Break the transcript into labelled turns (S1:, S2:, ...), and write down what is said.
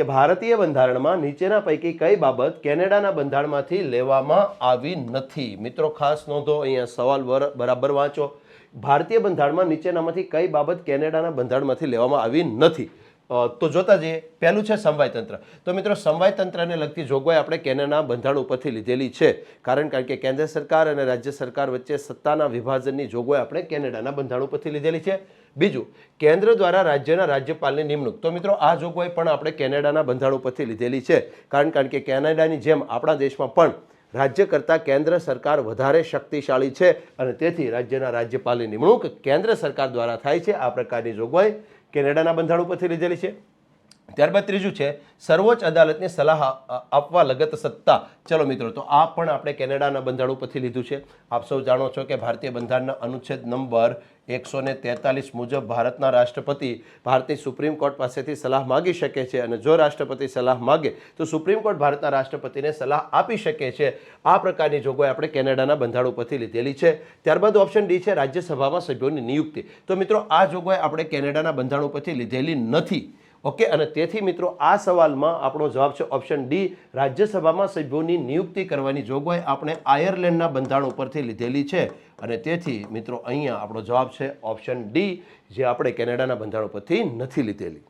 S1: કે ભારતીય બંધારણમાં નીચેના પૈકી કઈ બાબત કેનેડાના બંધારણમાંથી લેવામાં આવી નથી? મિત્રો, ખાસ નોંધો, અહીંયા સવાલ બરાબર વાંચો. ભારતીય બંધારણમાં નીચેનામાંથી કઈ બાબત કેનેડાના બંધારણમાંથી લેવામાં આવી નથી? તો જોતા જઈએ. પહેલું છે સમવાય તંત્ર તો મિત્રો સમવાય તંત્રને લગતી જોગવાઈ આપણે કેનેડાના બંધારણ ઉપરથી લીધેલી છે. કારણ કારણ કે કેન્દ્ર સરકાર અને રાજ્ય સરકાર વચ્ચે સત્તાના વિભાજનની જોગવાઈ આપણે કેનેડાના બંધારણ ઉપરથી લીધેલી છે. બીજું, કેન્દ્ર દ્વારા રાજ્યના રાજ્યપાલની નિમણૂક. તો મિત્રો, આ જોગવાઈ પણ આપણે કેનેડાના બંધારણ ઉપરથી લીધેલી છે. કારણ કારણ કે કેનેડાની જેમ આપણા દેશમાં પણ રાજ્ય કરતાં કેન્દ્ર સરકાર વધારે શક્તિશાળી છે અને તેથી રાજ્યના રાજ્યપાલની નિમણૂક કેન્દ્ર સરકાર દ્વારા થાય છે. આ પ્રકારની જોગવાઈ કેનેડાના બંધારણ ઉપરથી લીધેલી છે. ત્યારબાદ ત્રીજું છે, સર્વોચ્ચ અદાલતની સલાહ આપવા લગત સત્તા. ચલો મિત્રો, તો આ પણ આપણે કેનેડાના બંધારણ ઉપરથી લીધું છે. આપ સૌ જાણો છો કે ભારતીય બંધારણના અનુચ્છેદ નંબર એકસો ને તેતાલીસ મુજબ ભારતના રાષ્ટ્રપતિ ભારતની સુપ્રીમ કોર્ટ પાસેથી સલાહ માગી શકે છે અને જો રાષ્ટ્રપતિ સલાહ માગે, તો સુપ્રીમ કોર્ટ ભારતના રાષ્ટ્રપતિને સલાહ આપી શકે છે. આ પ્રકારની જોગવાઈ આપણે કેનેડાના બંધારણ ઉપરથી લીધેલી છે. ત્યારબાદ ઓપ્શન ડી છે રાજ્યસભામાં સભ્યોની નિયુક્તિ. તો મિત્રો, આ જોગવાઈ આપણે કેનેડાના બંધારણ ઉપરથી લીધેલી નથી. ઓકે, અને તેથી મિત્રો આ સવાલમાં આપણો જવાબ છે ઓપ્શન ડી રાજ્યસભામાં સભ્યોની નિયુક્તિ કરવાની જોગવાઈ આપણે આયર્લેન્ડના બંધારણ ઉપરથી લીધેલી છે. અને તેથી મિત્રો અહીંયા આપણો જવાબ છે ઓપ્શન ડી જે આપણે કેનેડાના બંધારણ ઉપરથી નથી લીધેલી.